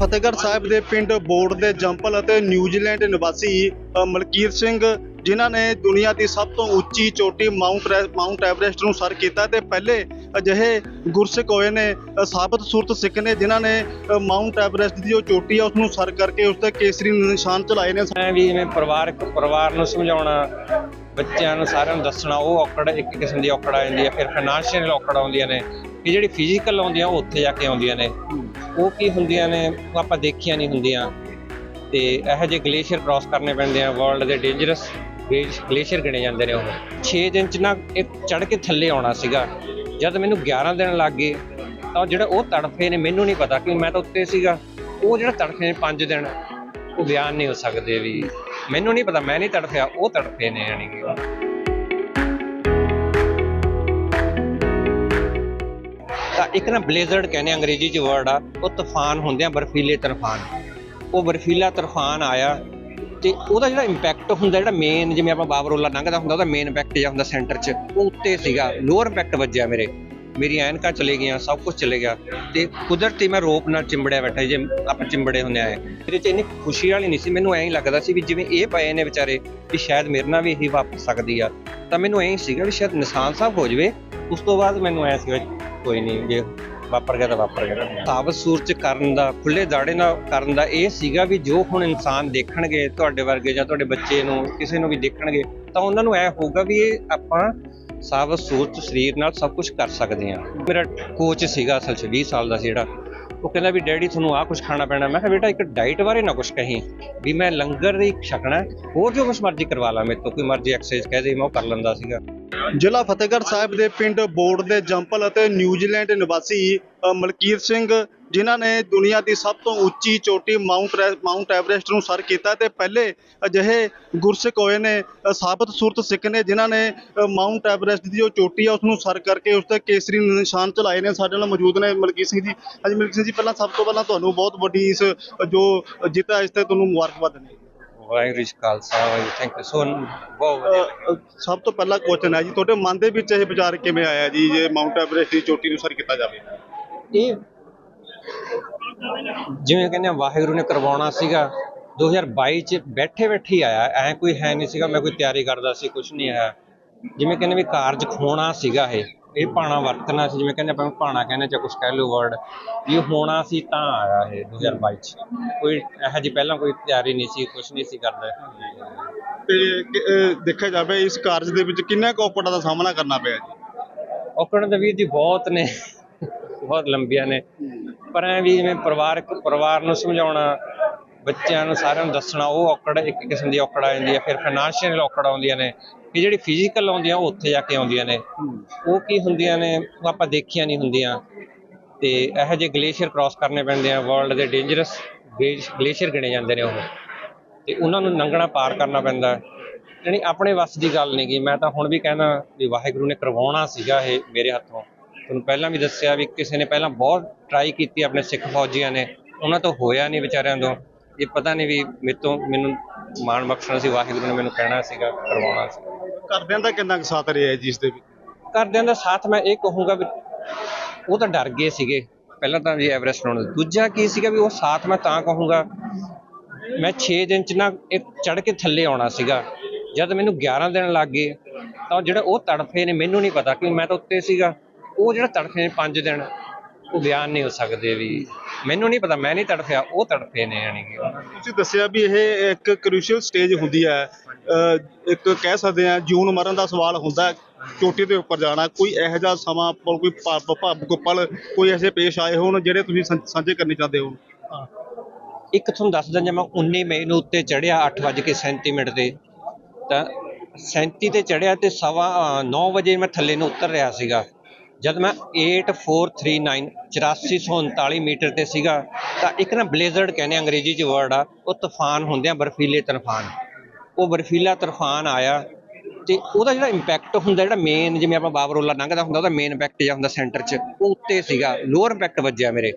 ਫਤਿਹਗੜ੍ਹ ਸਾਹਿਬ ਦੇ ਪਿੰਡ ਬੋਰਡ ਦੇ ਜੰਪਲ ਅਤੇ ਨਿਊਜ਼ੀਲੈਂਡ ਨਿਵਾਸੀ ਮਲਕੀਰ ਸਿੰਘ ਜਿਨ੍ਹਾਂ ਨੇ ਦੁਨੀਆ ਦੀ ਸਭ ਤੋਂ ਉੱਚੀ ਚੋਟੀ ਮਾਊਂਟ ਰੈ- ਮਾਊਂਟ ਐਵਰੈਸਟ ਨੂੰ ਸਰ ਕੀਤਾ ਤੇ ਪਹਿਲੇ ਅਜਿਹੇ ਗੁਰਸਿੱਖ ਹੋਏ ਨੇ ਸਾਬਤ ਸੂਰਤ ਸਿੱਖ ਨੇ ਜਿਨ੍ਹਾਂ ਨੇ ਅ, ਮਾਊਂਟ ਐਵਰੈਸਟ ਦੀ ਜੋ ਚੋਟੀ ਆ ਉਸ ਨੂੰ ਸਰ ਕਰਕੇ ਉਸ ਤੇ ਕੇਸਰੀ ਨਿਸ਼ਾਨ ਚਲਾਏ ਨੇ। ਮੈਂ ਵੀ ਜਿਵੇਂ ਪਰਿਵਾਰਕ ਪਰਿਵਾਰ ਨੂੰ ਸਮਝਾਉਣਾ ਬੱਚਿਆਂ ਨੂੰ ਸਾਰਿਆਂ ਨੂੰ ਦੱਸਣਾ ਉਹ ਔਕੜ ਇੱਕ ਕਿਸਮ ਦੀ ਔਕੜ ਆ ਜਾਂਦੀ ਹੈ ਫਿਰ ਫਾਈਨੈਂਸ਼ੀਅਲ ਔਕੜ ਆਉਂਦੀਆਂ ਨੇ ਕਿ ਜਿਹੜੀ ਫਿਜ਼ੀਕਲ ਆਉਂਦੀਆਂ ਉਹ ਉੱਥੇ ਜਾ ਕੇ ਆਉਂਦੀਆਂ ਨੇ। ਉਹ ਕੀ ਹੁੰਦੀਆਂ ਨੇ, ਉਹ ਆਪਾਂ ਦੇਖੀਆਂ ਨਹੀਂ ਹੁੰਦੀਆਂ। ਤੇ ਇਹੋ ਜਿਹੇ ਗਲੇਸ਼ੀਅਰ ਕ੍ਰਾਸ ਕਰਨੇ ਪੈਂਦੇ ਆ ਵਰਲਡ ਦੇ ਡੇਂਜਰਸ ਗਲੇਸ਼ੀਅਰ ਗਿਣੇ ਜਾਂਦੇ ਨੇ ਉਹ। 6 ਦਿਨ ਚ ਨਾ ਇੱਕ ਚੜ ਕੇ ਥੱਲੇ ਆਉਣਾ ਸੀਗਾ। ਜਦ ਮੈਨੂੰ 11 ਦਿਨ ਲੱਗ ਗਏ, ਤਾਂ ਉਹ ਜਿਹੜਾ ਉਹ ਤੜਫੇ ਨੇ, ਮੈਨੂੰ ਨਹੀਂ ਪਤਾ ਕਿ ਮੈਂ ਤਾਂ ਉੱਤੇ ਸੀਗਾ। ਉਹ ਜਿਹੜਾ ਤੜਫੇ ਨੇ 5 ਦਿਨ, ਉਹ ਬਿਆਨ ਨਹੀਂ ਹੋ ਸਕਦੇ ਵੀ। ਮੈਨੂੰ ਨਹੀਂ ਪਤਾ, ਮੈਂ ਨਹੀਂ ਤੜਫਿਆ, ਉਹ ਤੜਫੇ ਨੇ ਯਾਨੀ ਕਿ। ਇੱਕ ਨਾ ਬਲੇਜ਼ਰਡ ਕਹਿੰਦੇ ਆ ਅੰਗਰੇਜ਼ੀ ਚ ਵਰਡ ਆ, ਉਹ ਤੂਫਾਨ ਹੁੰਦੇ ਆ ਬਰਫੀਲੇ ਤੂਫਾਨ। ਉਹ ਬਰਫੀਲਾ ਤੂਫਾਨ ਆਇਆ ਤੇ ਉਹਦਾ ਜਿਹੜਾ ਇੰਪੈਕਟ ਹੁੰਦਾ, ਜਿਹੜਾ ਮੇਨ ਜਿਵੇਂ ਆਪਾਂ ਬਾਬਰੋਲਾ ਲੰਘਦਾ ਹੁੰਦਾ, ਉਹਦਾ ਮੇਨ ਇੰਪੈਕਟ ਜਿਹਾ ਹੁੰਦਾ ਸੈਂਟਰ 'ਚ। ਉਹ ਉੱਤੇ ਸੀਗਾ ਲੋਅਰ ਇੰਪੈਕਟ ਵੱਜਿਆ ਮੇਰੇ। ਮੇਰੀ ਐਨਕਾਂ ਚਲੇ ਗਈਆਂ, ਸਭ ਕੁਝ ਚਲੇ ਗਿਆ। ਤੇ ਕੁਦਰਤੀ ਮੈਂ ਰੋਪ ਨਾਲ ਚਿੰਬੜਿਆ ਬੈਠਾ ਜੇ ਆਪਾਂ ਚਿੰਬੜੇ ਹੁੰਦੇ ਆਏ। ਮੇਰੇ 'ਚ ਇੰਨੀ ਖੁਸ਼ੀ ਵਾਲੀ ਨਹੀਂ ਸੀ, ਮੈਨੂੰ ਐਂ ਹੀ ਲੱਗਦਾ ਸੀ ਵੀ ਜਿਵੇਂ ਇਹ ਪਏ ਨੇ ਵਿਚਾਰੇ, ਵੀ ਸ਼ਾਇਦ ਮੇਰੇ ਨਾਲ ਵੀ ਇਹੀ ਵਾਪਰ ਸਕਦੀ ਆ। ਤਾਂ ਮੈਨੂੰ ਐਂ ਸੀਗਾ ਵੀ ਸ਼ਾਇਦ ਨਿਸ਼ਾਨ ਸਾਹਿਬ ਹੋ ਜਵੇ, ਉਸ ਤੋਂ ਬਾਅਦ ਮੈਨੂੰ ਐਂ ਸੀਗਾ ਕੋਈ ਨਹੀਂ, ਜੇ ਵਾਪਰ ਗਿਆ ਤਾਂ ਵਾਪਰ ਗਿਆ। ਸਾਬਤ ਸੂਰਜ ਕਰਨ ਦਾ ਖੁੱਲੇ ਦਾੜੇ ਨਾਲ ਕਰਨ ਦਾ ਇਹ ਸੀਗਾ ਵੀ ਜੋ ਹੁਣ ਇਨਸਾਨ ਦੇਖਣਗੇ ਤੁਹਾਡੇ ਵਰਗੇ ਜਾਂ ਤੁਹਾਡੇ ਬੱਚੇ ਨੂੰ, ਕਿਸੇ ਨੂੰ ਵੀ ਦੇਖਣਗੇ, ਤਾਂ ਉਹਨਾਂ ਨੂੰ ਐ ਹੋਊਗਾ ਵੀ ਇਹ ਆਪਾਂ ਸਾਬਤ ਸੂਰਜ ਸਰੀਰ ਨਾਲ ਸਭ ਕੁਝ ਕਰ ਸਕਦੇ ਹਾਂ। ਮੇਰਾ ਕੋਚ ਸੀਗਾ ਅਸਲ 'ਚ 20 ਸਾਲ ਦਾ ਸੀ ਜਿਹੜਾ। ਉਹ ਕਹਿੰਦਾ ਵੀ, ਡੈਡੀ, ਤੁਹਾਨੂੰ ਆਹ ਕੁਝ ਖਾਣਾ ਪੈਣਾ। ਮੈਂ ਕਿਹਾ, ਬੇਟਾ, ਇੱਕ ਡਾਈਟ ਬਾਰੇ ਨਾ ਕੁਝ ਕਹੀਂ, ਵੀ ਮੈਂ ਲੰਗਰ ਦੀ ਛਕਣਾ, ਹੋਰ ਜੋ ਕੁਛ ਮਰਜ਼ੀ ਕਰਵਾ ਲਾ ਮੇਰੇ ਤੋਂ, ਕੋਈ ਮਰਜ਼ੀ ਐਕਸਰਸਾਈਜ਼ ਕਹਿ ਦੇ, ਮੈਂ ਉਹ ਕਰ ਲੈਂਦਾ ਸੀਗਾ। ਜ਼ਿਲ੍ਹਾ ਫਤਿਹਗੜ੍ਹ ਸਾਹਿਬ ਦੇ ਪਿੰਡ ਬੋਰਡ ਦੇ ਜੰਪਲ ਅਤੇ ਨਿਊਜ਼ੀਲੈਂਡ ਨਿਵਾਸੀ ਮਲਕੀਰ ਸਿੰਘ ਜਿਨ੍ਹਾਂ ਨੇ ਦੁਨੀਆ ਦੀ ਸਭ ਤੋਂ ਉੱਚੀ ਚੋਟੀ ਮਾਊਂਟ ਰੈ- ਮਾਊਂਟ ਐਵਰੈਸਟ ਨੂੰ ਸਰ ਕੀਤਾ ਤੇ ਪਹਿਲੇ ਅਜਿਹੇ ਗੁਰਸਿੱਖ ਹੋਏ ਨੇ ਸਾਬਤ ਸੂਰਤ ਸਿੱਖ ਨੇ ਜਿਨ੍ਹਾਂ ਨੇ ਅ, ਮਾਊਂਟ ਐਵਰੈਸਟ ਦੀ ਜੋ ਚੋਟੀ ਆ ਉਸ ਨੂੰ ਸਰ ਕਰਕੇ ਉਸ ਤੇ ਕੇਸਰੀ ਨਿਸ਼ਾਨ ਚਲਾਏ ਨੇ। ਸਾਡੇ ਨਾਲ ਮੌਜੂਦ ਨੇ ਮਲਕੀਤ ਸਿੰਘ ਜੀ। ਹਾਂਜੀ ਮਲਕੀਤ ਸਿੰਘ ਜੀ ਪਹਿਲਾਂ ਸਭ ਤੋਂ ਪਹਿਲਾਂ ਤੁਹਾਨੂੰ ਬਹੁਤ ਵੱਡੀ ਇਸ ਜੋ ਜਿੱਤ ਹੈ ਇਸ ਤੇ ਤੁਹਾਨੂੰ ਮੁਬਾਰਕਬਾਦ ਦਿੰਦੇ Waheguru ji Khalsa Waheguru thank you so ਬਹੁਤ ਵਧੀਆ ਅ, ਅ, ਸਭ ਤੋਂ ਪਹਿਲਾ ਕੁਐਸਚਨ ਹੈ ਜੀ ਤੁਹਾਡੇ ਮਨ ਦੇ ਵਿੱਚ ਇਹ ਵਿਚਾਰ ਕਿਵੇਂ ਆਇਆ ਜੀ ਜੇ ਮਾਊਂਟ ਐਵਰੈਸਟ ਦੀ ਚੋਟੀ ਨੂੰ ਸਰ ਕੀਤਾ ਜਾਵੇ? ਇਹ ਜਿਵੇਂ ਕਹਿੰਦੇ ਆ ਵਾਹਿਗੁਰੂ ਨੇ ਕਰਵਾਉਣਾ ਸੀਗਾ 2022 ਚ ਬੈਠੇ ਬੈਠੇ ਆਇਆ ਐ ਕੋਈ ਹੈ ਨਹੀਂ ਸੀਗਾ ਮੈਂ ਕੋਈ ਤਿਆਰੀ ਕਰਦਾ ਸੀ ਕੁਝ ਨਹੀਂ ਆਇਆ। ਜਿਵੇਂ ਕਹਿੰਦੇ ਵੀ ਕਾਰਜ ਖੋਣਾ ਸੀਗਾ ਇਹ ਇਹ ਪਾਣਾ ਵਰਤਣਾ ਸੀ ਜਿਵੇਂ ਕਹਿੰਦੇ ਆਪਾਂ ਪਾਣਾ ਕਹਿੰਦੇ ਚਾਹੇ ਕੁਝ ਕਹਿ ਲਓ ਵਰਡ ਇਹ ਹੋਣਾ ਸੀ ਤਾਂ ਆਇਆ ਇਹ 2022 ਚ। ਕੋਈ ਇਹੋ ਜਿਹੀ ਪਹਿਲਾਂ ਕੋਈ ਤਿਆਰੀ ਨਹੀਂ ਸੀ ਕੁਝ ਨਹੀਂ ਸੀ ਕਰਦਾ। ਤੇ ਕਿ- ਦੇਖਿਆ ਜਾਵੇ ਇਸ ਕਾਰਜ ਦੇ ਵਿੱਚ ਕਿੰਨੇ ਕੁ ਔਕੜਾਂ ਦਾ ਸਾਹਮਣਾ ਕਰਨਾ ਪਿਆ ਜੀ? ਔਕੜ ਦੇ ਵੀਰ ਜੀ ਬਹੁਤ ਨੇ ਬਹੁਤ ਲੰਬੀਆਂ ਨੇ। ਪਰ ਐ ਵੀ ਜਿਵੇਂ ਪਰਿਵਾਰਕ ਪਰਿਵਾਰ ਨੂੰ ਸਮਝਾਉਣਾ ਬੱਚਿਆਂ ਨੂੰ ਸਾਰਿਆਂ ਨੂੰ ਦੱਸਣਾ, ਉਹ ਔਕੜ, ਇੱਕ ਕਿਸਮ ਦੀ ਔਕੜ ਆ ਜਾਂਦੀ ਹੈ, ਫਿਰ ਫਾਈਨੈਂਸ਼ੀਅਲ ਔਕੜ ਆਉਂਦੀਆਂ ਨੇ। ਕਿ ਜਿਹੜੀ ਫਿਜ਼ੀਕਲ ਆਉਂਦੀਆਂ, ਉਹ ਉੱਥੇ ਜਾ ਕੇ ਆਉਂਦੀਆਂ ਨੇ। ਉਹ ਕੀ ਹੁੰਦੀਆਂ ਨੇ, ਉਹ ਆਪਾਂ ਦੇਖੀਆਂ ਨਹੀਂ ਹੁੰਦੀਆਂ। ਤੇ ਇਹੋ ਜਿਹੇ ਗਲੇਸ਼ੀਅਰ ਕ੍ਰਾਸ ਕਰਨੇ ਪੈਂਦੇ ਆ ਵਰਲਡ ਦੇ ਡੇਂਜਰਸ ਗਲੇਸ਼ੀਅਰ ਗਿਣੇ ਜਾਂਦੇ ਨੇ ਉਹ। ਤੇ ਉਹਨਾਂ ਨੂੰ ਲੰਘਣਾ ਪਾਰ ਕਰਨਾ ਪੈਂਦਾ। ਹੈ। ਜਾਣੀ ਆਪਣੇ ਵੱਸ ਦੀ ਗੱਲ ਨਹੀਂ ਗੀ, ਮੈਂ ਤਾਂ ਹੁਣ ਵੀ ਕਹਿੰਦਾ ਵੀ ਵਾਹਿਗੁਰੂ ਨੇ ਕਰਵਾਉਣਾ ਸੀਗਾ ਇਹ ਮੇਰੇ ਹੱਥੋਂ। ਤੁਹਾਨੂੰ ਪਹਿਲਾਂ ਵੀ ਦੱਸਿਆ ਵੀ ਕਿਸੇ ਨੇ ਪਹਿਲਾਂ ਬਹੁਤ ਟਰਾਈ ਕੀਤੀ ਆਪਣੇ ਸਿੱਖ ਫੌਜੀਆਂ ਨੇ, ਉਹਨਾਂ ਤੋਂ ਹੋਇਆ ਨਹੀਂ ਵਿਚਾਰਿਆਂ ਤੋਂ। ਇਹ ਪਤਾ ਨਹੀਂ ਵੀ ਮੇਰੇ ਤੋਂ ਮੈਨੂੰ ਮਾਣ ਬਖਸ਼ਣਾ ਸੀ ਵਾਹਿਗੁਰੂ ਨੇ ਮੈਨੂੰ ਕਹਿਣਾ ਸੀਗਾ ਕਰਵਾਉਣਾ ਸੀ। ਘਰਦਿਆਂ ਦਾ ਕਿੰਨਾ ਕੁ ਸਾਥ ਰਿਹਾ ਹੈ ਜੀ ਇਸ ਦੇ ਵਿੱਚ? ਘਰਦਿਆਂ ਦਾ ਸਾਥ ਮੈਂ ਇਹ ਕਹੂੰਗਾ ਵੀ ਉਹ ਤਾਂ ਡਰ ਗਏ ਸੀਗੇ। ਪਹਿਲਾਂ ਤਾਂ ਜੀ ਐਵਰੈਸਟ ਲਾਉਣ। ਦੂਜਾ ਕੀ ਸੀਗਾ ਵੀ ਉਹ ਸਾਥ ਮੈਂ ਤਾਂ ਕਹੂੰਗਾ ਮੈਂ 6 ਦਿਨ ਚ ਨਾ ਇੱਕ ਚੜ ਕੇ ਥੱਲੇ ਆਉਣਾ ਸੀਗਾ। ਜਦ ਮੈਨੂੰ 11 ਦਿਨ ਲੱਗ ਗਏ ਤਾਂ ਜਿਹੜਾ ਉਹ ਤੜਫੇ ਨੇ ਮੈਨੂੰ ਨਹੀਂ ਪਤਾ ਕਿ ਮੈਂ ਤਾਂ ਉੱਤੇ ਸੀਗਾ। ਉਹ ਜਿਹੜਾ ਤੜਫੇ ਨੇ 5 ਦਿਨ ਉਹ ਬਿਆਨ ਨਹੀਂ ਹੋ ਸਕਦੇ ਵੀ। ਮੈਨੂੰ ਨਹੀਂ ਪਤਾ ਮੈਂ ਨਹੀਂ ਤੜਫਿਆ ਉਹ ਤੜਫੇ ਨੇ ਯਾਨੀ ਕਿ। ਤੁਸੀਂ ਦੱਸਿਆ ਵੀ ਇਹ ਇੱਕ ਕ੍ਰੂਸ਼ੀਅਲ ਸਟੇਜ ਹੁੰਦੀ ਹੈ। ਇੱਕ ਕਹਿ ਸਕਦੇ ਆ ਜੂਨ ਮਰਨ ਦਾ ਸਵਾਲ ਹੁੰਦਾ ਹੈ, ਚੋਟੀ ਦੇ ਉੱਪਰ ਜਾਣਾ ਕੋਈ ਇਹੋ ਜਿਹਾ ਸਮਾਂ ਪਲ ਕੋਈ ਭਾਵ- ਭਾਵੁਕ ਪਲ ਕੋਈ ਐਸੇ ਪੇਸ਼ ਆਏ ਹੋਣ ਜਿਹੜੇ ਤੁਸੀਂ ਸਾਂ- ਸਾਂਝੇ ਕਰਨੇ ਚਾਹੁੰਦੇ ਹੋ? ਇੱਕ ਤੁਹਾਨੂੰ ਦੱਸ ਜੇ ਮੈਂ 19 ਮਈ ਨੂੰ ਉੱਤੇ ਚੜਿਆ 8:37 ਮਿੰਟ ਤੇ ਤਾਂ 37 ਤੇ ਚੜਿਆ ਤੇ ਸਵਾ 9 ਵਜੇ ਮੈਂ ਥੱਲੇ ਨੂੰ ਉਤਰ ਰਿਹਾ ਸੀਗਾ। ਜਦ ਮੈਂ 8439 8439 ਮੀਟਰ ਤੇ ਸੀਗਾ, ਤਾਂ ਇੱਕ ਨਾ ਬਲੇਜ਼ਰਡ ਕਹਿੰਦੇ ਆ ਅੰਗਰੇਜ਼ੀ ਚ ਵਰਡ ਆ, ਉਹ ਤੂਫਾਨ ਹੁੰਦੇ ਆ, ਬਰਫੀਲੇ ਤੂਫਾਨ। ਉਹ ਬਰਫੀਲਾ ਤੂਫਾਨ ਆਇਆ ਤੇ ਉਹਦਾ ਜਿਹੜਾ ਇੰਪੈਕਟ ਹੁੰਦਾ, ਜਿਹੜਾ ਮੇਨ ਜਿਵੇਂ ਆਪਾਂ ਬਾਬਰੋਲਾ ਲੰਘਦਾ ਹੁੰਦਾ, ਉਹਦਾ ਮੇਨ ਇੰਪੈਕਟ ਜਿਹਾ ਹੁੰਦਾ ਸੈਂਟਰ 'ਚ। ਉਹ ਉੱਤੇ ਸੀਗਾ ਲੋਅਰ ਇੰਪੈਕਟ ਵੱਜਿਆ ਮੇਰੇ।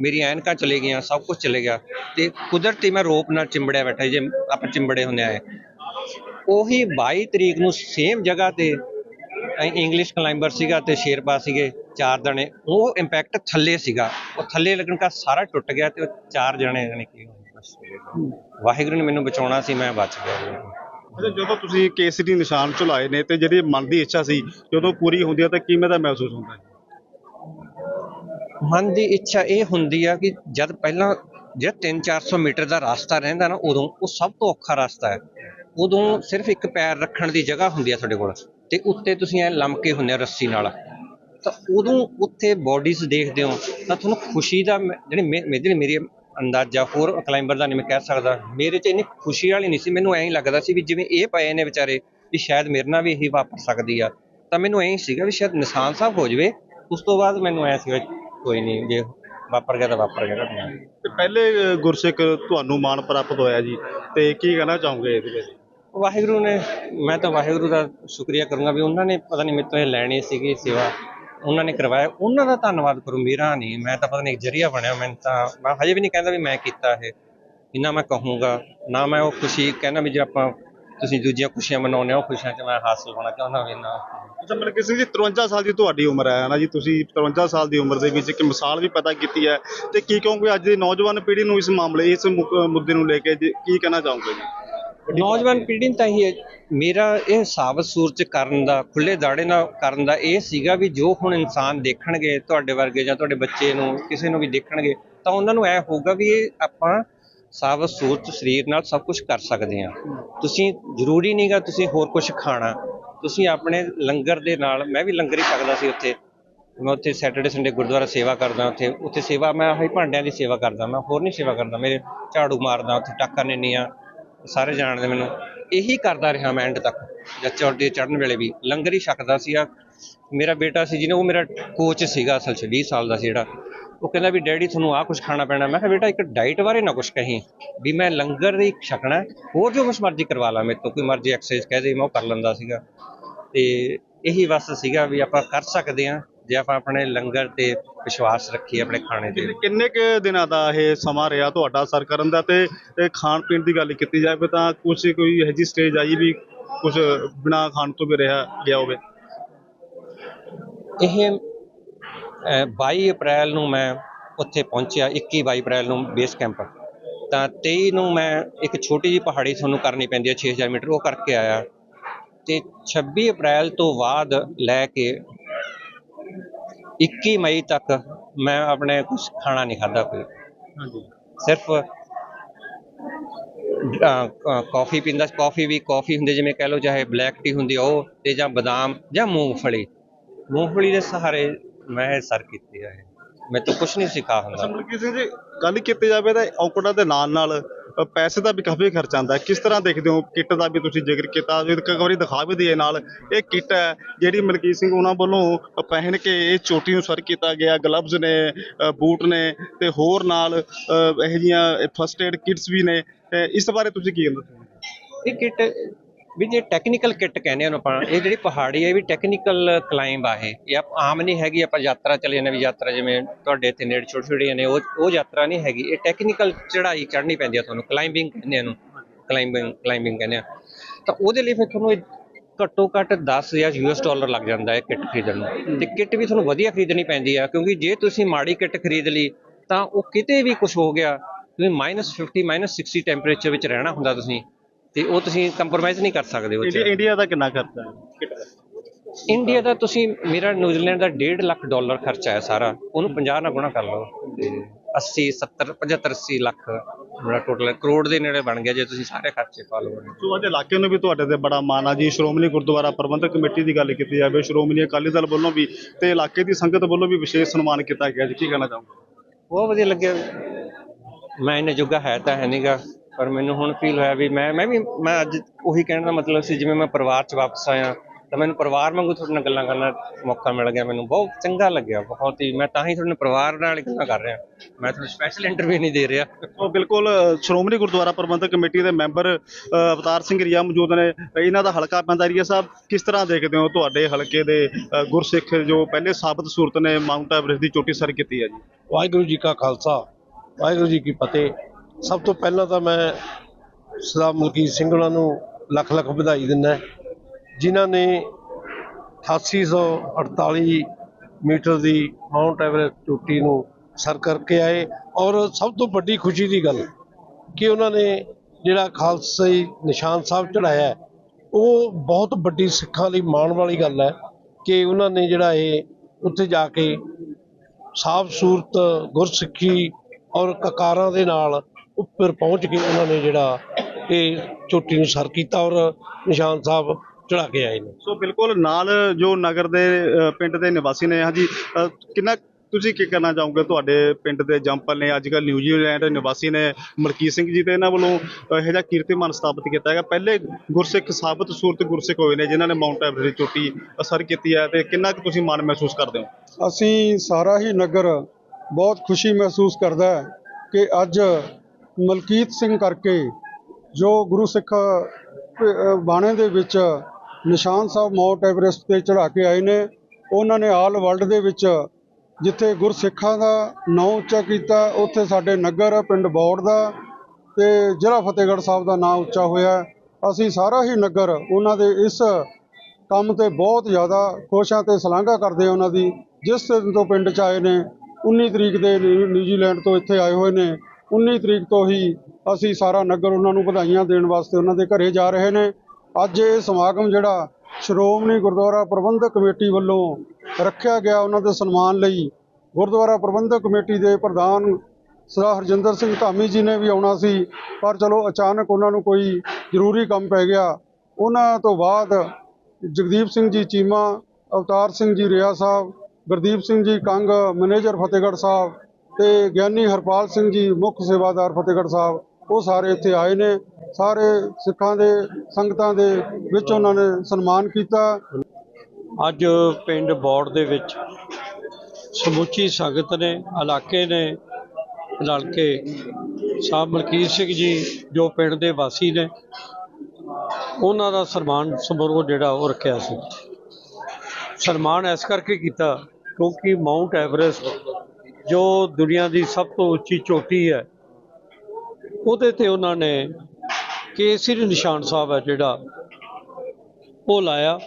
ਮੇਰੀ ਐਨਕਾਂ ਚਲੇ ਗਈਆਂ, ਸਭ ਕੁਝ ਚਲੇ ਗਿਆ। ਤੇ ਕੁਦਰਤੀ ਮੈਂ ਰੋਪ ਨਾਲ ਚਿੰਬੜਿਆ ਬੈਠਾ ਜੇ ਆਪਾਂ ਚਿੰਬੜੇ ਹੁੰਦੇ ਆਏ। ਉਹੀ 22 ਤਰੀਕ ਨੂੰ ਸੇਮ ਜਗ੍ਹਾ ਤੇ ਇੰਗਲਿਸ਼ ਕਲਾਈਂਬਰ ਸੀਗਾ ਤੇ ਸ਼ੇਰਪਾ ਸੀਗੇ ਚਾਰ ਜਣੇ। ਉਹ ਇੰਪੈਕਟ ਥੱਲੇ ਸੀਗਾ। ਉਹ ਥੱਲੇ ਲੱਗਣ ਕਾ ਸਾਰਾ ਟੁੱਟ ਗਿਆ ਤੇ ਉਹ ਚਾਰ ਜਣੇ ਜਾਣੀ ਕਿ ਵਾਹਿਗੁਰੂ ਨੇ ਮੈਨੂੰ ਬਚਾਉਣਾ ਸੀ ਮੈਂ ਬਚ ਗਿਆ। ਜਦੋਂ ਤੁਸੀਂ ਕੇਸਰੀ ਨਿਸ਼ਾਨ ਝੁਲਾਏ ਨੇ ਤੇ ਜਿਹੜੀ ਮਨ ਦੀ ਇੱਛਾ ਸੀ ਜਦੋਂ ਪੂਰੀ ਹੁੰਦੀ ਹੈ ਤਾਂ ਕਿਵੇਂ ਦਾ ਮਹਿਸੂਸ ਹੁੰਦਾ ਹੈ? ਮਨ ਦੀ ਇੱਛਾ ਇਹ ਹੁੰਦੀ ਆ ਕਿ ਜਦ ਪਹਿਲਾਂ ਜਿਹੜਾ 3-400 ਮੀਟਰ ਦਾ ਰਸਤਾ ਰਹਿੰਦਾ ਨਾ ਉਦੋਂ ਉਹ ਸਭ ਤੋਂ ਔਖਾ ਰਸਤਾ ਹੈ। ਉਦੋਂ ਸਿਰਫ ਇੱਕ ਪੈਰ ਰੱਖਣ ਦੀ ਜਗ੍ਹਾ ਹੁੰਦੀ ਆ ਤੁਹਾਡੇ ਕੋਲ। ਤੇ ਉੱਤੇ ਤੁਸੀਂ ਐ ਲਮਕੇ ਹੁੰਦੇ ਆ ਰੱਸੀ ਨਾਲ। ਤਾਂ ਉਦੋਂ ਉੱਥੇ ਬਾਡੀਜ਼ ਦੇਖਦੇ ਹੋ, ਤਾਂ ਤੁਹਾਨੂੰ ਖੁਸ਼ੀ ਦਾ ਜਿਹੜੀ ਜਿਹੜੀ ਮੇਰੀ ਅੰਦਾਜ਼ਾ ਹੋਰ ਕਲਾਈਂਬਰ ਦਾ ਨਹੀਂ ਮੈਂ ਕਹਿ ਸਕਦਾ। ਮੇਰੇ 'ਚ ਇੰਨੀ ਖੁਸ਼ੀ ਵਾਲੀ ਨਹੀਂ ਸੀ, ਮੈਨੂੰ ਐਂ ਹੀ ਲੱਗਦਾ ਸੀ ਵੀ ਜਿਵੇਂ ਇਹ ਪਏ ਨੇ ਵਿਚਾਰੇ, ਵੀ ਸ਼ਾਇਦ ਮੇਰੇ ਨਾਲ ਵੀ ਇਹੀ ਵਾਪਰ ਸਕਦੀ ਆ। ਤਾਂ ਮੈਨੂੰ ਐਂ ਸੀਗਾ ਵੀ ਸ਼ਾਇਦ ਨਿਸ਼ਾਨ ਸਾਹਿਬ ਹੋ ਜਵੇ, ਉਸ ਤੋਂ ਬਾਅਦ ਮੈਨੂੰ ਐਂ ਸੀਗਾ, ਕੋਈ ਨਹੀਂ ਜੇ ਵਾਪਰ ਗਿਆ ਤਾਂ ਵਾਪਰ ਗਿਆ। ਘਟਨਾ ਤੇ ਪਹਿਲੇ ਗੁਰਸਿੱਖ ਤੁਹਾਨੂੰ ਮਾਣ ਪ੍ਰਾਪਤ ਹੋਇਆ ਜੀ, ਤੇ ਕੀ ਕਹਿਣਾ ਚਾਹੋਗੇ ਇਹਦੇ ਵਿੱਚ? ਵਾਹਿਗੁਰੂ ਨੇ, ਮੈਂ ਤਾਂ ਵਾਹਿਗੁਰੂ ਦਾ ਸ਼ੁਕਰੀਆ ਕਰੂੰਗਾ ਵੀ ਉਹਨਾਂ ਨੇ ਪਤਾ ਨਹੀਂ ਮੇਰੇ ਇਹ ਲੈਣੀ ਸੀਗੀ ਸੇਵਾ, ਉਹਨਾਂ ਨੇ ਕਰਵਾਇਆ। ਉਹਨਾਂ ਦਾ ਧੰਨਵਾਦ ਕਰੋ, ਮੇਰਾ ਨਹੀਂ ਮੈਂ ਤਾਂ ਪਤਾ ਨਹੀਂ ਇੱਕ ਜਰੀਆ ਬਣਿਆ ਮੈਂ ਤਾਂ, ਮੈਂ ਹਜੇ ਵੀ ਨਹੀਂ ਕਹਿੰਦਾ ਵੀ ਮੈਂ ਕੀਤਾ ਇਹ ਇੰਨਾ ਮੈਂ ਕਹੂੰਗਾ, ਨਾ ਮੈਂ ਉਹ ਖੁਸ਼ੀ ਕਹਿੰਦਾ ਵੀ ਜੇ ਆਪਾਂ ਤੁਸੀਂ ਦੂਜੀਆਂ ਖੁਸ਼ੀਆਂ ਮਨਾਉਂਦੇ ਹੋ, ਉਹ ਖੁਸ਼ੀਆਂ 'ਚ ਮੈਂ ਹਾਸਲ ਹੋਣਾ ਚਾਹੁੰਦਾ ਵੀ ਨਾ। ਅੱਛਾ, ਮਤਲਬ ਕਿਸੇ ਜੀ 53 ਸਾਲ ਦੀ ਤੁਹਾਡੀ ਉਮਰ ਹੈ ਨਾ ਜੀ? ਤੁਸੀਂ 53 ਸਾਲ ਦੀ ਉਮਰ ਦੇ ਵਿੱਚ ਇੱਕ ਮਿਸਾਲ ਵੀ ਪੈਦਾ ਕੀਤੀ ਹੈ, ਤੇ ਕੀ ਕਹੋਗੇ ਅੱਜ ਦੀ ਨੌਜਵਾਨ ਪੀੜ੍ਹੀ ਨੂੰ ਇਸ ਮਾਮਲੇ, ਇਸ ਮੁੱਦੇ ਨੂੰ ਲੈ ਕੇ ਕੀ ਕਹਿਣਾ ਚਾਹੋਗੇ? ਜੀ ਨੌਜਵਾਨ ਪੀੜ੍ਹੀ ਨੂੰ ਤਾਂ ਹੀ ਮੇਰਾ ਇਹ ਸਾਬਤ ਸੂਰਜ ਕਰਨ ਦਾ ਖੁੱਲੇ ਦਾੜੇ ਨਾਲ ਕਰਨ ਦਾ ਇਹ ਸੀਗਾ ਵੀ ਜੋ ਹੁਣ ਇਨਸਾਨ ਦੇਖਣਗੇ ਤੁਹਾਡੇ ਵਰਗੇ ਜਾਂ ਤੁਹਾਡੇ ਬੱਚੇ ਨੂੰ ਕਿਸੇ ਨੂੰ ਵੀ ਦੇਖਣਗੇ ਤਾਂ ਉਹਨਾਂ ਨੂੰ ਐ ਹੋਊਗਾ ਵੀ ਇਹ ਆਪਾਂ ਸਾਬਤ ਸੂਰਜ ਸਰੀਰ ਨਾਲ ਸਭ ਕੁਝ ਕਰ ਸਕਦੇ ਹਾਂ। ਤੁਸੀਂ ਜ਼ਰੂਰੀ ਨਹੀਂਗਾ ਤੁਸੀਂ ਹੋਰ ਕੁਝ ਖਾਣਾ। ਤੁਸੀਂ ਆਪਣੇ ਲੰਗਰ ਦੇ ਨਾਲ ਮੈਂ ਵੀ ਲੰਗਰ ਹੀ ਛਕਦਾ ਸੀ ਉੱਥੇ। ਮੈਂ ਉੱਥੇ ਸੈਟਰਡੇ ਸੰਡੇ ਗੁਰਦੁਆਰਾ ਸੇਵਾ ਕਰਦਾ ਉੱਥੇ ਉੱਥੇ ਸੇਵਾ ਮੈਂ ਆਹੀ ਭਾਂਡਿਆਂ ਦੀ ਸੇਵਾ ਕਰਦਾ ਮੈਂ ਹੋਰ ਨਹੀਂ ਸੇਵਾ ਕਰਦਾ ਮੇਰੇ ਝਾੜੂ ਮਾਰਦਾ ਉੱਥੇ ਟਾਕਾ ਨਿੰਨੀਆਂ ਸਾਰੇ ਜਾਣਦੇ ਮੈਨੂੰ। ਇਹੀ ਕਰਦਾ ਰਿਹਾ ਮੈਂ ਐਂਡ ਤੱਕ। ਜਦ ਚੜ੍ਹਦੇ ਚੜਨ ਵੇਲੇ ਵੀ ਲੰਗਰ ਹੀ ਛਕਦਾ ਸੀਗਾ। ਮੇਰਾ ਬੇਟਾ ਸੀ ਜਿਹਨੇ, ਉਹ ਮੇਰਾ ਕੋਚ ਸੀਗਾ ਅਸਲ 'ਚ 20 ਸਾਲ ਦਾ ਸੀ ਜਿਹੜਾ। ਉਹ ਕਹਿੰਦਾ ਵੀ, ਡੈਡੀ, ਤੁਹਾਨੂੰ ਆਹ ਕੁਝ ਖਾਣਾ ਪੈਣਾ? ਮੈਂ ਕਿਹਾ, ਬੇਟਾ, ਇੱਕ ਡਾਈਟ ਬਾਰੇ ਨਾ ਕੁਝ ਕਹੀਂ। ਵੀ ਮੈਂ ਲੰਗਰ ਹੀ ਛਕਣਾ ਹੋਰ ਜੋ ਕੁਛ ਮਰਜ਼ੀ ਕਰਵਾ ਲਾ ਮੇਰੇ ਤੋਂ, ਕੋਈ ਮਰਜ਼ੀ ਐਕਸਰਸਾਈਜ਼ ਕਹਿ ਦੇ, ਮੈਂ ਉਹ ਕਰ ਲੈਂਦਾ ਸੀਗਾ। ਤੇ ਇਹੀ ਬਸ ਸੀਗਾ ਵੀ ਆਪਾਂ ਕਰ ਸਕਦੇ ਹਾਂ। ਜੇ ਆਪਾਂ ਆਪਣੇ ਲੰਗਰ ਤੇ ਵਿਸ਼ਵਾਸ ਰੱਖੀਏ ਆਪਣੇ ਖਾਣੇ ਤੇ। ਕਿੰਨੇ ਕੁ ਦਿਨਾਂ ਦਾ ਇਹ ਸਮਾਂ ਰਿਹਾ ਤੁਹਾਡਾ ਸਰ ਕਰਨ ਦਾ? ਤੇ ਇਹ ਖਾਣ ਪੀਣ ਦੀ ਗੱਲ ਕੀਤੀ ਜਾਵੇ ਤਾਂ ਕੁਝ ਕੋਈ ਇਹੋ ਜਿਹੀ ਸਟੇਜ ਆਈ ਵੀ ਕੁਝ ਬਿਨਾ ਖਾਣ ਤੋਂ ਵੀ ਰਿਹਾ ਗਿਆ ਹੋਵੇ? ਇਹ ਅਹ, 22 ਅਪ੍ਰੈਲ ਨੂੰ ਮੈਂ ਉੱਥੇ ਪਹੁੰਚਿਆ 21 22 ਅਪ੍ਰੈਲ ਨੂੰ ਬੇਸ ਕੈਂਪ। ਤਾਂ 23 ਨੂੰ ਮੈਂ ਇੱਕ ਛੋਟੀ ਜਿਹੀ ਪਹਾੜੀ ਤੁਹਾਨੂੰ ਕਰਨੀ ਪੈਂਦੀ ਹੈ 6000 ਮੀਟਰ ਉਹ ਕਰਕੇ ਆਇਆ। ਤੇ 26 ਅਪ੍ਰੈਲ ਤੋਂ ਬਾਅਦ ਲੈ ਕੇ 21 ਮਈ ਤੱਕ ਮੈਂ ਆਪਣੇ ਕੁਝ ਖਾਣਾ ਨਹੀਂ ਖਾਦਾ ਕੋਈ। ਹਾਂਜੀ। ਸਿਰਫ ਕਾਫੀ ਪੀਂਦਾ ਕਾਫੀ ਵੀ ਕਾਫੀ ਹੁੰਦੀ ਜਿਵੇਂ ਕਹਿ ਲਓ ਚਾਹੇ ਬਲੈਕ ਟੀ ਹੁੰਦੀ ਉਹ ਤੇ ਜਾਂ ਬਦਾਮ ਜਾਂ ਮੂੰਗਫਲੀ। ਮੂੰਗਫਲੀ ਦੇ ਸਹਾਰੇ ਮੈਂ ਇਹ ਸਰ ਕੀਤੀ ਹੈ ਮੈਂ ਤਾਂ ਕੁਝ ਨਹੀਂ ਸਿਖਾ ਹੁੰਦਾ। ਮਤਲਬ ਕਿਸੇ ਦੀ ਗੱਲ ਕੀਤੀ ਜਾਵੇ ਤਾਂ ਔਕੜਾਂ ਦੇ ਨਾਲ ਨਾਲ ਪੈਸੇ ਦਾ ਵੀ ਕਾਫੀ ਖਰਚ ਆਉਂਦਾ ਕਿਸ ਤਰ੍ਹਾਂ ਦੇਖਦੇ ਹੋ ਕਿੱਟ ਦਾ ਵੀ ਤੁਸੀਂ ਜ਼ਿਕਰ ਕੀਤਾ? ਇੱਕ ਵਾਰੀ ਦਿਖਾ ਵੀ ਦਈਏ ਨਾਲ। ਇਹ ਕਿੱਟ ਹੈ ਜਿਹੜੀ ਮਲਕੀਤ ਸਿੰਘ ਉਹਨਾਂ ਵੱਲੋਂ ਪਹਿਨ ਕੇ ਇਹ ਚੋਟੀ ਨੂੰ ਸਰ ਕੀਤਾ ਗਿਆ। ਗਲਵਜ਼ ਨੇ ਬੂਟ ਨੇ ਤੇ ਹੋਰ ਨਾਲ ਇਹੋ ਜਿਹੀਆਂ ਫਸਟ ਏਡ ਕਿਟਸ ਵੀ ਨੇ। ਇਸ ਬਾਰੇ ਤੁਸੀਂ ਕੀ ਕਹਿੰਦੇ ਹੋ? ਇਹ ਕਿੱਟ ਵੀ ਜੇ ਟੈਕਨੀਕਲ ਕਿੱਟ ਕਹਿੰਦੇ ਉਹਨੂੰ ਆਪਾਂ ਇਹ ਜਿਹੜੀ ਪਹਾੜੀ ਹੈ ਵੀ ਟੈਕਨੀਕਲ ਕਲਾਈਂਬ ਆ ਇਹ। ਇਹ ਆਪ- ਆਮ ਨਹੀਂ ਹੈਗੀ ਆਪਾਂ ਯਾਤਰਾ ਚਲੇ ਜਾਂਦੇ ਵੀ ਯਾਤਰਾ ਜਿਵੇਂ ਤੁਹਾਡੇ ਇੱਥੇ ਨੇੜੇ ਛੋਟੀ ਛੋਟੀਆਂ ਨੇ ਉਹ ਉਹ ਯਾਤਰਾ ਨਹੀਂ ਹੈਗੀ। ਇਹ ਟੈਕਨੀਕਲ ਚੜ੍ਹਾਈ ਚੜ੍ਹਨੀ ਪੈਂਦੀ ਆ ਤੁਹਾਨੂੰ ਕਲਾਈਂਬਿੰਗ ਕਹਿੰਦੇ ਇਹਨੂੰ ਕਲਾਈਂਬਿੰਗ ਕਲਾਈਂਬਿੰਗ ਕਹਿੰਦੇ ਆ। ਤਾਂ ਉਹਦੇ ਲਈ ਫਿਰ ਤੁਹਾਨੂੰ ਘੱਟੋ ਘੱਟ 10 ਜਾਂ ਯੂਐਸ ਡਾਲਰ ਲੱਗ ਜਾਂਦਾ ਹੈ ਕਿੱਟ ਖਰੀਦਣ ਨੂੰ। ਤੇ ਕਿੱਟ ਵੀ ਤੁਹਾਨੂੰ ਵਧੀਆ ਖਰੀਦਣੀ ਪੈਂਦੀ ਆ ਕਿਉਂਕਿ ਜੇ ਤੁਸੀਂ ਮਾੜੀ ਕਿੱਟ ਖਰੀਦ ਲਈ ਤਾਂ ਉਹ ਕਿਤੇ ਵੀ ਕੁਝ ਹੋ ਗਿਆ। ਤੁਸੀਂ -50 -60 ਟੈਂਪਰੇਚਰ ਵਿੱਚ ਰਹਿਣਾ ਹੁੰਦਾ ਤੁਸੀਂ। ਤੇ ਉਹ ਤੁਸੀਂ ਕੰਪਰੋਮਾਈਜ਼ ਨਹੀਂ ਕਰ ਸਕਦੇ ਉਹ 'ਚ ਇੰਡੀਆ ਇੰਡੀਆ ਦਾ ਕਿੰਨਾ ਖਰਚਾ ਹੈ? ਇੰਡੀਆ ਦਾ ਤੁਸੀਂ ਮੇਰਾ ਨਿਊਜ਼ੀਲੈਂਡ ਦਾ 1.5 ਲੱਖ ਡਾਲਰ ਖਰਚਾ ਹੈ ਸਾਰਾ। ਉਹਨੂੰ 50 ਨਾਲ ਗੁਣਾ ਕਰ ਲਓ। ਤੇ 80 70 75 80 ਲੱਖ ਮੇਰਾ ਟੋਟਲ ਕਰੋੜ ਦੇ ਨੇੜੇ ਬਣ ਗਿਆ ਜੇ ਤੁਸੀਂ ਸਾਰੇ ਖਰਚੇ ਪਾ ਲਓ। ਸੋ ਅੱਜ ਇਲਾਕੇ ਨੂੰ ਵੀ ਤੁਹਾਡੇ ਤੇ ਬੜਾ ਮਾਣ ਆ ਜੀ। ਸ਼੍ਰੋਮਣੀ ਗੁਰਦੁਆਰਾ ਪ੍ਰਬੰਧਕ ਕਮੇਟੀ ਦੀ ਗੱਲ ਕੀਤੀ ਜਾਵੇ। ਸ਼੍ਰੋਮਣੀ ਅਕਾਲੀ ਦਲ ਵੱਲੋਂ ਵੀ ਤੇ ਇਲਾਕੇ ਦੀ ਸੰਗਤ ਵੱਲੋਂ ਵੀ ਵਿਸ਼ੇਸ਼ ਸਨਮਾਨ ਕੀਤਾ ਗਿਆ ਜੀ। ਕੀ ਕਹਿਣਾ ਚਾਹੋਗੇ? ਬਹੁਤ ਵਧੀਆ ਲੱਗਿਆ। ਮੈਂ ਇਹਨੇ ਜੋਗਾ ਹੈ ਤਾਂ ਹੈ ਨਹੀਂਗਾ ਪਰ ਮੈਨੂੰ ਹੁਣ ਫੀਲ ਹੋਇਆ ਵੀ ਮੈਂ ਮੈਂ ਵੀ ਮੈਂ ਅੱਜ ਉਹੀ ਕਹਿਣ ਦਾ ਮਤਲਬ ਸੀ ਜਿਵੇਂ ਮੈਂ ਪਰਿਵਾਰ 'ਚ ਵਾਪਸ ਆਇਆ ਤਾਂ ਮੈਨੂੰ ਪਰਿਵਾਰ ਵਾਂਗੂ ਤੁਹਾਡੇ ਨਾਲ ਗੱਲਾਂ ਕਰਨ ਦਾ ਮੌਕਾ ਮਿਲ ਗਿਆ ਮੈਨੂੰ। ਬਹੁਤ ਚੰਗਾ ਲੱਗਿਆ ਬਹੁਤ ਹੀ। ਮੈਂ ਤਾਂ ਹੀ ਤੁਹਾਡੇ ਨਾਲ ਪਰਿਵਾਰ ਨਾਲ ਹੀ ਗੱਲਾਂ ਕਰ ਰਿਹਾ। ਮੈਂ ਤੁਹਾਨੂੰ ਸਪੈਸ਼ਲ ਇੰਟਰਵਿਊ ਨਹੀਂ ਦੇ ਰਿਹਾ। ਉਹ ਬਿਲਕੁਲ ਸ਼੍ਰੋਮਣੀ ਗੁਰਦੁਆਰਾ ਪ੍ਰਬੰਧਕ ਕਮੇਟੀ ਦੇ ਮੈਂਬਰ ਅਵਤਾਰ ਸਿੰਘ ਰਿਆ ਮੌਜੂਦ ਨੇ। ਇਹਨਾਂ ਦਾ ਹਲਕਾ ਪੈਂਦਾ ਰੀਆ ਸਾਹਿਬ ਕਿਸ ਤਰ੍ਹਾਂ ਦੇਖਦੇ ਹੋ ਤੁਹਾਡੇ ਹਲਕੇ ਦੇ ਗੁਰਸਿੱਖ ਜੋ ਪਹਿਲੇ ਸਾਬਤ ਸੂਰਤ ਨੇ ਮਾਊਂਟ ਐਵਰੈਸਟ ਦੀ ਚੋਟੀ ਸਰ ਕੀਤੀ ਹੈ ਜੀ? ਵਾਹਿਗੁਰੂ ਜੀ ਕਾ ਖਾਲਸਾ ਵਾਹਿਗੁਰੂ ਜੀ ਕੀ ਫਤਿਹ। ਸਭ ਤੋਂ ਪਹਿਲਾਂ ਤਾਂ ਮੈਂ ਸਰਦਾਰ ਮਲਕੀਤ ਸਿੰਘ ਉਹਨਾਂ ਨੂੰ ਲੱਖ ਲੱਖ ਵਧਾਈ ਦਿੰਦਾ ਜਿਨ੍ਹਾਂ ਨੇ 8848 ਮੀਟਰ ਦੀ ਮਾਊਂਟ ਐਵਰੈਸਟ ਚੋਟੀ ਨੂੰ ਸਰ ਕਰਕੇ ਆਏ। ਔਰ ਸਭ ਤੋਂ ਵੱਡੀ ਖੁਸ਼ੀ ਦੀ ਗੱਲ ਕਿ ਉਹਨਾਂ ਨੇ ਜਿਹੜਾ ਖਾਲਸਾਈ ਨਿਸ਼ਾਨ ਸਾਹਿਬ ਚੜਾਇਆ ਉਹ ਬਹੁਤ ਵੱਡੀ ਸਿੱਖਾਂ ਲਈ ਮਾਣ ਵਾਲੀ ਗੱਲ ਹੈ ਕਿ ਉਹਨਾਂ ਨੇ ਜਿਹੜਾ ਇਹ ਉੱਥੇ ਜਾ ਕੇ ਸਾਫ਼ ਸੂਰਤ, ਗੁਰਸਿੱਖੀ ਔਰ ਕਕਾਰਾਂ ਦੇ ਨਾਲ ਉੱਪਰ ਪਹੁੰਚ ਕੇ ਉਹਨਾਂ ਨੇ ਜਿਹੜਾ ਇਹ ਚੋਟੀ ਨੂੰ ਸਰ ਕੀਤਾ ਔਰ ਨਿਸ਼ਾਨ ਸਾਹਿਬ ਚੜਾ ਕੇ ਆਏ ਨੇ। ਸੋ ਬਿਲਕੁਲ ਨਾਲ ਜੋ ਨਗਰ ਦੇ ਪਿੰਡ ਦੇ ਨਿਵਾਸੀ ਨੇ ਹਾਂਜੀ ਕਿੰਨਾ ਤੁਸੀਂ ਕੀ ਕਰਨਾ ਚਾਹੋਗੇ? ਤੁਹਾਡੇ ਪਿੰਡ ਦੇ ਜੰਪਲ ਨੇ ਅੱਜ ਕੱਲ੍ਹ ਨਿਊਜ਼ੀਲੈਂਡ ਨਿਵਾਸੀ ਨੇ ਮਲਕੀਤ ਸਿੰਘ ਜੀ ਤੇ ਇਹਨਾਂ ਵੱਲੋਂ ਇਹੋ ਜਿਹਾ ਕੀਰਤੀਮਾਨ ਸਥਾਪਿਤ ਕੀਤਾ ਹੈਗਾ। ਪਹਿਲੇ ਗੁਰਸਿੱਖ ਸਾਬਤ ਸੂਰਤ ਗੁਰਸਿੱਖ ਹੋਏ ਨੇ ਜਿਨ੍ਹਾਂ ਨੇ ਮਾਊਂਟ ਐਵਰੈਸਟ ਦੀ ਚੋਟੀ ਅਸਰ ਕੀਤੀ ਹੈ ਤੇ ਕਿੰਨਾ ਕੁ ਤੁਸੀਂ ਮਾਣ ਮਹਿਸੂਸ ਕਰਦੇ ਹੋ? ਅਸੀਂ ਸਾਰਾ ਹੀ ਨਗਰ ਬਹੁਤ ਖੁਸ਼ੀ ਮਹਿਸੂਸ ਕਰਦਾ ਹੈ ਕਿ ਅੱਜ ਮਲਕੀਤ ਸਿੰਘ ਕਰਕੇ ਜੋ ਗੁਰੂ ਸਿੱਖ ਬਾਣੇ ਦੇ ਵਿੱਚ ਨਿਸ਼ਾਨ ਸਾਹਿਬ ਮਾਊਂਟ ਐਵਰੈਸਟ ਤੇ ਚੜਾ ਕੇ ਆਏ ਨੇ, ਉਹਨਾਂ ਨੇ ਆਲ ਵਰਲਡ ਦੇ ਵਿੱਚ ਜਿੱਥੇ ਗੁਰਸਿੱਖਾਂ ਦਾ ਨਾਂ ਉੱਚਾ ਕੀਤਾ, ਉੱਥੇ ਸਾਡੇ ਨਗਰ, ਪਿੰਡ ਬੌੜ ਦਾ ਤੇ ਜ਼ਿਲ੍ਹਾ ਫਤਿਹਗੜ੍ਹ ਸਾਹਿਬ ਦਾ ਨਾਂ ਉੱਚਾ ਹੋਇਆ। ਅਸੀਂ ਸਾਰਾ ਹੀ ਨਗਰ ਉਹਨਾਂ ਦੇ ਇਸ ਕੰਮ ਤੇ ਬਹੁਤ ਜ਼ਿਆਦਾ ਖੁਸ਼ ਹਾਂ ਤੇ ਸ਼ਲਾਘਾ ਕਰਦੇ ਹਾਂ ਉਹਨਾਂ ਦੀ। ਜਿਸ ਦਿਨ ਤੋਂ ਪਿੰਡ 'ਚ ਆਏ ਨੇ 19 ਤਰੀਕ ਦੇ ਨਿਊ- ਨਿਊਜ਼ੀਲੈਂਡ ਤੋਂ ਇੱਥੇ ਆਏ ਹੋਏ ਨੇ 19 ਤਰੀਕ ਤੋਂ ਹੀ ਅਸੀਂ ਸਾਰਾ ਨਗਰ ਉਹਨਾਂ ਨੂੰ ਵਧਾਈਆਂ ਦੇਣ ਵਾਸਤੇ ਉਹਨਾਂ ਦੇ ਘਰੇ ਜਾ ਰਹੇ ਨੇ। ਅੱਜ ਇਹ ਸਮਾਗਮ ਜਿਹੜਾ ਸ਼੍ਰੋਮਣੀ ਗੁਰਦੁਆਰਾ ਪ੍ਰਬੰਧਕ ਕਮੇਟੀ ਵੱਲੋਂ ਰੱਖਿਆ ਗਿਆ ਉਹਨਾਂ ਦੇ ਸਨਮਾਨ ਲਈ ਗੁਰਦੁਆਰਾ ਪ੍ਰਬੰਧਕ ਕਮੇਟੀ ਦੇ ਪ੍ਰਧਾਨ ਸਰ ਹਰਜਿੰਦਰ ਸਿੰਘ ਧਾਮੀ ਜੀ ਨੇ ਵੀ ਆਉਣਾ ਸੀ, ਪਰ ਚਲੋ ਅਚਾਨਕ ਉਹਨਾਂ ਨੂੰ ਕੋਈ ਜ਼ਰੂਰੀ ਕੰਮ ਪੈ ਗਿਆ। ਉਹਨਾਂ ਤੋਂ ਬਾਅਦ ਜਗਦੀਪ ਸਿੰਘ ਜੀ ਚੀਮਾ, ਅਵਤਾਰ ਸਿੰਘ ਜੀ ਰਿਆ ਸਾਹਿਬ, ਗੁਰਦੀਪ ਸਿੰਘ ਜੀ ਕੰਗ, ਮੈਨੇਜਰ ਫਤਿਹਗੜ੍ਹ ਸਾਹਿਬ ਤੇ ਗਿਆਨੀ ਹਰਪਾਲ ਸਿੰਘ ਜੀ, ਮੁੱਖ ਸੇਵਾਦਾਰ ਫਤਿਹਗੜ੍ਹ ਸਾਹਿਬ, ਉਹ ਸਾਰੇ ਇੱਥੇ ਆਏ ਨੇ। ਸਾਰੇ ਸਿੱਖਾਂ ਦੇ, ਸੰਗਤਾਂ ਦੇ ਵਿੱਚ ਉਹਨਾਂ ਨੇ ਸਨਮਾਨ ਕੀਤਾ। ਅੱਜ ਪਿੰਡ ਬੌੜ ਦੇ ਵਿੱਚ ਸਮੁੱਚੀ ਸੰਗਤ ਨੇ, ਇਲਾਕੇ ਨੇ ਰਲ ਕੇ ਸਾਹਿਬ ਮਲਕੀਤ ਸਿੰਘ ਜੀ, ਜੋ ਪਿੰਡ ਦੇ ਵਾਸੀ ਨੇ, ਉਹਨਾਂ ਦਾ ਸਨਮਾਨ ਸਮਾਰੋਹ ਜਿਹੜਾ ਉਹ ਰੱਖਿਆ ਸੀ। ਸਨਮਾਨ ਇਸ ਕਰਕੇ ਕੀਤਾ ਕਿਉਂਕਿ ਮਾਊਂਟ ਐਵਰੈਸਟ ਜੋ ਦੁਨੀਆ ਦੀ ਸਭ ਤੋਂ ਉੱਚੀ ਚੋਟੀ ਹੈ, ਉਹਦੇ ਤੇ ਉਹਨਾਂ ਨੇ ਕੇਸਰੀ ਨਿਸ਼ਾਨ ਸਾਹਿਬ ਹੈ ਜਿਹੜਾ, ਉਹ ਲਾਇਆ।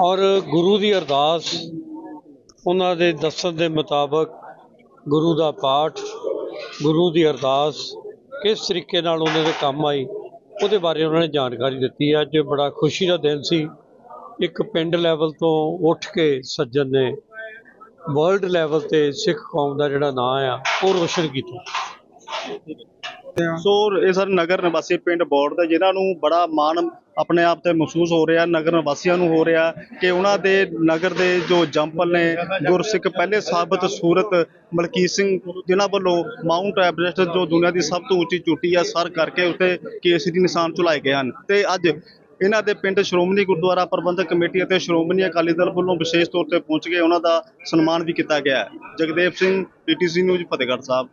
ਔਰ ਗੁਰੂ ਦੀ ਅਰਦਾਸ, ਉਹਨਾਂ ਦੇ ਦੱਸਣ ਦੇ ਮੁਤਾਬਕ ਗੁਰੂ ਦਾ ਪਾਠ, ਗੁਰੂ ਦੀ ਅਰਦਾਸ ਕਿਸ ਤਰੀਕੇ ਨਾਲ ਉਹਨਾਂ ਦੇ ਕੰਮ ਆਈ, ਉਹਦੇ ਬਾਰੇ ਉਹਨਾਂ ਨੇ ਜਾਣਕਾਰੀ ਦਿੱਤੀ। ਅੱਜ ਬੜਾ ਖੁਸ਼ੀ ਦਾ ਦਿਨ ਸੀ। ਇੱਕ ਪਿੰਡ ਲੈਵਲ ਤੋਂ ਉੱਠ ਕੇ ਸੱਜਣ ਨੇ ਵਰਲਡ ਲੈਵਲ ਤੇ ਸਿੱਖ ਕੌਮ ਦਾ ਜਿਹੜਾ ਨਾਂ ਆ, ਉਹ ਰੋਸ਼ਨ ਕੀਤਾ। ਸੋ ਇਹ ਸਰ ਨਗਰ ਨਿਵਾਸੀ ਪਿੰਡ ਬੋਰਡ ਦੇ, ਜਿਨ੍ਹਾਂ ਨੂੰ ਬੜਾ ਮਾਣ ਆਪਣੇ ਆਪ ਤੇ ਮਹਿਸੂਸ ਹੋ ਰਿਹਾ, ਨਗਰ ਨਿਵਾਸੀਆਂ ਨੂੰ ਹੋ ਰਿਹਾ ਕਿ ਉਹਨਾਂ ਦੇ ਨਗਰ ਦੇ ਜੋ ਜੰਪਲ ਨੇ, ਗੁਰਸਿੱਖ ਪਹਿਲੇ ਸਾਬਤ ਸੂਰਤ ਮਲਕੀਤ ਸਿੰਘ, ਜਿਨ੍ਹਾਂ ਵੱਲੋਂ ਮਾਊਂਟ ਐਵਰੈਸਟ ਜੋ ਦੁਨੀਆ ਦੀ ਸਭ ਤੋਂ ਉੱਚੀ ਚੋਟੀ ਆ, ਸਰ ਕਰਕੇ ਉੱਤੇ ਕੇਸਰੀ ਨਿਸ਼ਾਨ ਚੁਲਾਏ ਗਏ ਹਨ। ਤੇ ਅੱਜ ਇਹਨਾਂ ਦੇ ਪਿੰਡ ਸ਼੍ਰੋਮਣੀ ਗੁਰਦੁਆਰਾ ਪ੍ਰਬੰਧਕ ਕਮੇਟੀ ਅਤੇ ਸ਼੍ਰੋਮਣੀ ਅਕਾਲੀ ਦਲ ਵੱਲੋਂ ਵਿਸ਼ੇਸ਼ ਤੌਰ ਤੇ ਪਹੁੰਚ ਕੇ ਉਹਨਾਂ ਦਾ ਸਨਮਾਨ ਵੀ ਕੀਤਾ ਗਿਆ ਜਗਦੇਵ ਸਿੰਘ ਪੀਟੀਸੀ ਨਿਊਜ਼, ਫਤਿਹਗੜ੍ਹ ਸਾਹਿਬ।